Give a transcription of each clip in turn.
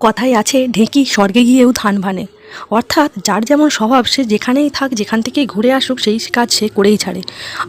কথায় আছে, ঢেঁকি স্বর্গে গিয়েও ধান ভানে। অর্থাৎ যার যেমন স্বভাব, সে যেখানেই থাক, যেখান থেকেই ঘুরে আসুক, সেই কাজ সে করেই ছাড়ে।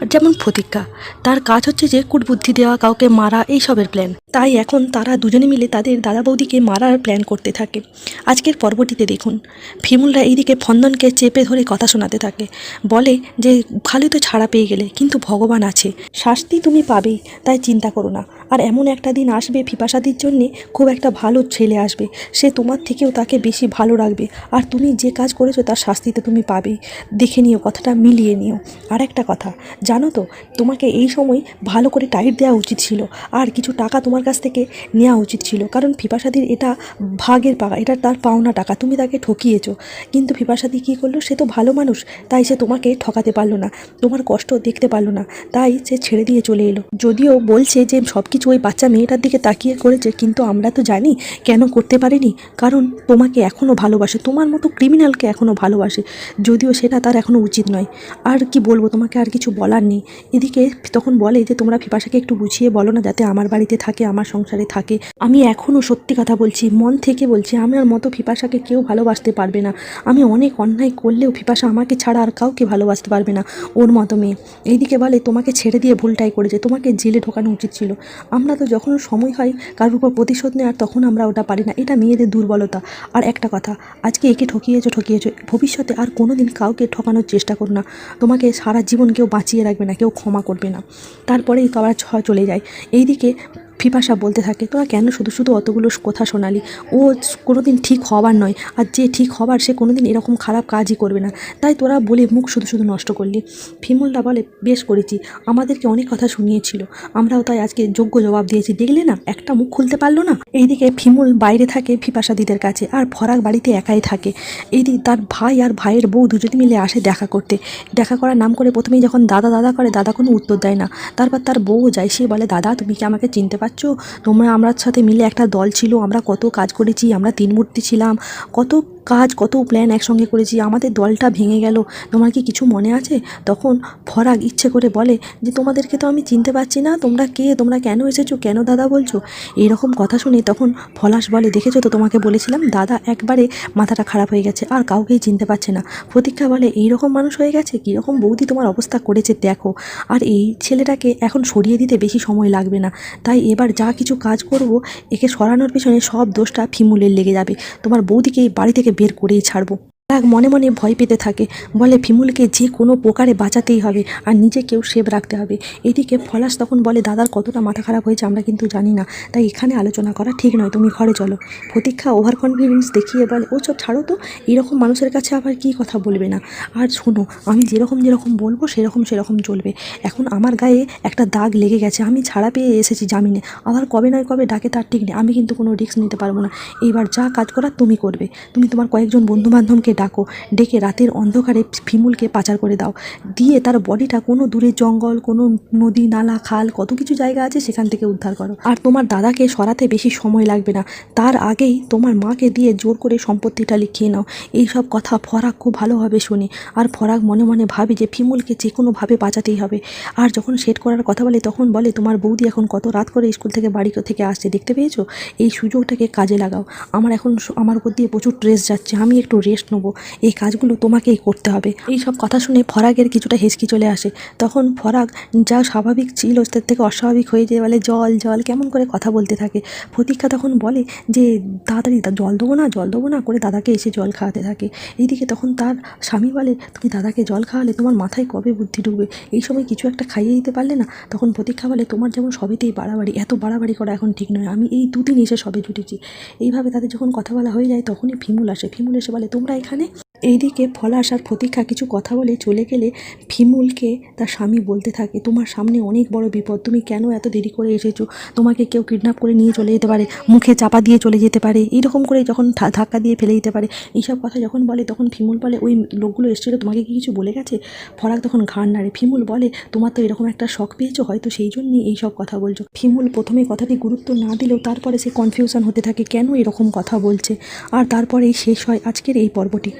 আর যেমন প্রতিজ্ঞা, তার কাজ হচ্ছে যে কুটবুদ্ধি দেওয়া, কাউকে মারা, এইসবের প্ল্যান তাই এখন তারা দুজনে মিলে তাদের দাদা বৌদিকে মারার প্ল্যান করতে থাকে। আজকের পর্বটিতে দেখুন, ফিমুলরা এইদিকে ফন্দনকে চেপে ধরে কথা শোনাতে থাকে। বলে যে খালি তো ছাড়া পেয়ে গেলে, কিন্তু ভগবান আছে। শাস্তি তুমি পাবেই, তাই চিন্তা করো না। আর এমন একটা দিন আসবে ফিপাসাদির জন্যে খুব একটা ভালো ছেলে আসবে। সে তোমার থেকেও তাকে বেশি ভালো রাখবে। আর তুমি যে কাজ করেছ তার শাস্তিতে তুমি পাবেই। দেখে নিও, কথাটা মিলিয়ে নিও। আর একটা কথা, জানো তো, তোমাকে এই সময় ভালো করে টাইট দেওয়া উচিত ছিল। আর কিছু টাকা তোমার কাছ থেকে নেওয়া উচিত ছিল। কারণ ফিপাসাদির এটা ভাগের পাকা এটা তার পাওনা টাকা, তুমি তাকে ঠকিয়েছো। কিন্তু ফিপাসাদি কী করল? সে তো ভালো মানুষ, তাই সে তোমাকে ঠকাতে পারল না। তোমার কষ্ট দেখতে পারল না, তাই সে ছেড়ে দিয়ে চলে এলো। যদিও বলছে যে সব কিছু ওই বাচ্চা মেয়েটার দিকে তাকিয়ে করেছে, কিন্তু আমরা তো জানি কেন করতে পারিনি। কারণ তোমাকে এখনও ভালোবাসে, তোমার মতো ক্রিমিনালকে এখনও ভালোবাসে, যদিও সেটা তার এখনও উচিত নয়। আর কি বলব, তোমাকে আর কিছু বলার নেই। এদিকে তখন বলে যে, তোমরা ফিপাসাকে একটু বুঝিয়ে বলো না, যাতে আমার বাড়িতে থাকে, আমার সংসারে থাকে। আমি এখনও সত্যি কথা বলছি, মন থেকে বলছি, আমার মতো ফিপাসাকে কেউ ভালোবাসতে পারবে না। আমি অনেক অন্যায় করলেও ফিপাসা আমাকে ছাড়া আর কাউকে ভালোবাসতে পারবে না, ওর মতো মেয়ে। এইদিকে বলে, তোমাকে ছেড়ে দিয়ে ভুলটাই করেছে, তোমাকে জেলে ঢোকানো উচিত ছিল। আমরা তো যখন সময় হয় কারোর উপর প্রতিশোধ নেওয়ার তখন আমরা ওটা পারি না। এটা মেয়েদের দুর্বলতা। আর একটা কথা, আজকে একে ঠকিয়েছো ঠকিয়েছো, ভবিষ্যতে আর কোনো দিন কাউকে ঠকানোর চেষ্টা করো না। তোমাকে সারা জীবন কেউ বাঁচিয়ে রাখবে না, কেউ ক্ষমা করবে না। তারপরেই তো আবার ছ চলে যায়। এইদিকে ফিপাসা বলতে থাকে, তোরা কেন শুধু শুধু অতগুলো কথা শোনালি? ও কোনো দিন ঠিক হবার নয়, আর যে ঠিক হবার সে কোনো দিন এরকম খারাপ কাজই করবে না। তাই তোরা বলে মুখ শুধু শুধু নষ্ট করলি। ফিমুলরা বলে, বেশ করেছি, আমাদেরকে অনেক কথা শুনিয়েছিল। আমরাও তাই আজকে যোগ্য জবাব দিয়েছি। দেখলে না, একটা মুখ খুলতে পারল না? এইদিকে ফিমুল বাইরে থাকে ফিপাসাদিদের কাছে, আর ফরাক বাড়িতে একাই থাকে। এইদিকে তার ভাই আর ভাইয়ের বউ দুজনে মিলে আসে দেখা করতে। দেখা করার নাম করে প্রথমেই যখন দাদা দাদা করে, দাদা কোনো উত্তর দেয় না। তারপর তার বউ যায়, সে বলে, দাদা, তুমি কি আমাকে চিনতে পারছ তোমরা আমার সাথে মিলে একটা দল ছিল, আমরা কত কাজ করেছি, আমরা তিন মূর্তি ছিলাম, কত কাজ, কত প্ল্যান একসঙ্গে করেছি, আমাদের দলটা ভেঙে গেল, তোমার কি কিছু মনে আছে? তখন ফরাগ ইচ্ছে করে বলে যে, তোমাদেরকে তো আমি চিনতে পারছি না, তোমরা কে, তোমরা কেন এসেছ, কেন দাদা বলছো? এইরকম কথা শুনে তখন ফলাশ বলে, দেখেছ তো তোমাকে বলেছিলাম, দাদা একবারে মাথাটা খারাপ হয়ে গেছে, আর কাউকেই চিনতে পারছে না। প্রতীক্ষা বলে, এইরকম মানুষ হয়ে গেছে? কীরকম বৌদি তোমার অবস্থা করেছে, দেখো। আর এই ছেলেটাকে এখন সরিয়ে দিতে বেশি সময় লাগবে না। তাই এবার যা কিছু কাজ করব, একে সরানোর পিছনে সব দোষটা ফিমুলের লেগে যাবে। তোমার বৌদিকে বাড়ি থেকে বের করেই ছাড়বো। রাগ মনে মনে ভয় পেতে থাকে। বলে ফিমুলকে যে কোনো প্রকারে বাঁচাতেই হবে আর নিজেকেও সেভ রাখতে হবে। এদিকে ফলাস তখন বলে, দাদার কতটা মাথা খারাপ হয়েছে আমরা কিন্তু জানি না। তাই এখানে আলোচনা করা ঠিক নয়, তুমি ঘরে চলো। প্রতীক্ষা ওভার কনফিডেন্স দেখিয়ে বলে, ও সব ছাড়ো তো। এরকম মানুষের কাছে আবার কি কথা বলবে না? আর শোনো, আমি যেরকম যেরকম বলব, সেরকম সেরকম চলবে। এখন আমার গায়ে একটা দাগ লেগে গেছে, আমি ছাড়া পেয়ে এসেছি জামিনে। আবার কবে নয় কবে ডাকে তার ঠিক নেই, আমি কিন্তু কোনো রিস্ক নিতে পারব না। এইবার যা কাজ করার তুমি করবে। তুমি তোমার কয়েকজন বন্ধু বান্ধবকে ডাকো। ডেকে রাতের অন্ধকারে ফিমুলকে পাচার করে দাও। দিয়ে তার বডিটা কোনো দূরে জঙ্গল, কোনো নদী, নালা, খাল, কত কিছু জায়গা আছে সেখান থেকে উদ্ধার করো। আর তোমার দাদাকে সরাতে বেশি সময় লাগবে না। তার আগেই তোমার মাকে দিয়ে জোর করে সম্পত্তিটা লিখিয়ে নাও। এই সব কথা ফরাক খুব ভালোভাবে শোনে। আর ফরাক মনে মনে ভাবে যে ফিমুলকে যে কোনোভাবে বাঁচাতেই হবে। আর যখন সেট করার কথা বলে, তখন বলে, তোমার বৌদি এখন কত রাত করে স্কুল থেকে বাড়ি থেকে আসছে, দেখতে পেয়েছ? এই সুযোগটাকে কাজে লাগাও। আমার এখন আমার উপর দিয়ে প্রচুর স্ট্রেস যাচ্ছে। আমি একটু রেস্ট নেব। এই কাজগুলো তোমাকেই করতে হবে। এই সব কথা শুনে ফরাগের কিছুটা হেসকি চলে আসে। তখন ফরাগ যা স্বাভাবিক ছিল তার থেকে অস্বাভাবিক হয়ে যেয়ে বলে, জল জল। কেমন করে কথা বলতে থাকে। প্রতীক্ষা তখন বলে যে, তাড়াতাড়ি জল দেবো না, জল দেবো না করে দাদাকে এসে জল খাওয়াতে থাকে। এইদিকে তখন তার স্বামী বলে, তুমি দাদাকে জল খাওয়ালে তোমার মাথায় কবে বুদ্ধি ঢুকবে? এই সময় কিছু একটা খাইয়ে দিতে পারলে না? তখন প্রতীক্ষা বলে, তোমার যেমন সবেতেই বাড়াবাড়ি, এত বাড়াবাড়ি করা এখন ঠিক নয়। আমি এই দুদিন এসে সবে জুটেছি। এইভাবে তাদের যখন কথা বলা হয়ে যায় তখনই ফিমুল আসে। ফিমুল এসে বলে, তোমরা এখানে comprenez এইদিকে ফলাস আর প্রতীক্ষা কিছু কথা বলে চলে গেলে ফিমুলকে তার স্বামী বলতে থাকে, তোমার সামনে অনেক বড় বিপদ, তুমি কেন এত দেরি করে এসেছ? তোমাকে কেউ কিডন্যাপ করে নিয়ে চলে যেতে পারে, মুখে চাপা দিয়ে চলে যেতে পারে এইরকম করে যখন ধাক্কা দিয়ে ফেলে দিতে পারে। এইসব কথা যখন বলে, তখন ফিমুল বলে, ওই লোকগুলো এসেছিল, তোমাকে কি কিছু বলে গেছে? ফরাক তখন ঘাড় নাড়ে, ফিমুল বলে, তোমার তো এরকম একটা শখ পেয়েছ, হয়তো সেই জন্যই এইসব কথা বলছো। ফিমুল প্রথমে কথাটি গুরুত্ব না দিলেও তারপরে সে কনফিউশন হতে থাকে, কেন এরকম কথা বলছে? আর তারপরেই শেষ হয় আজকের এই পর্বটি।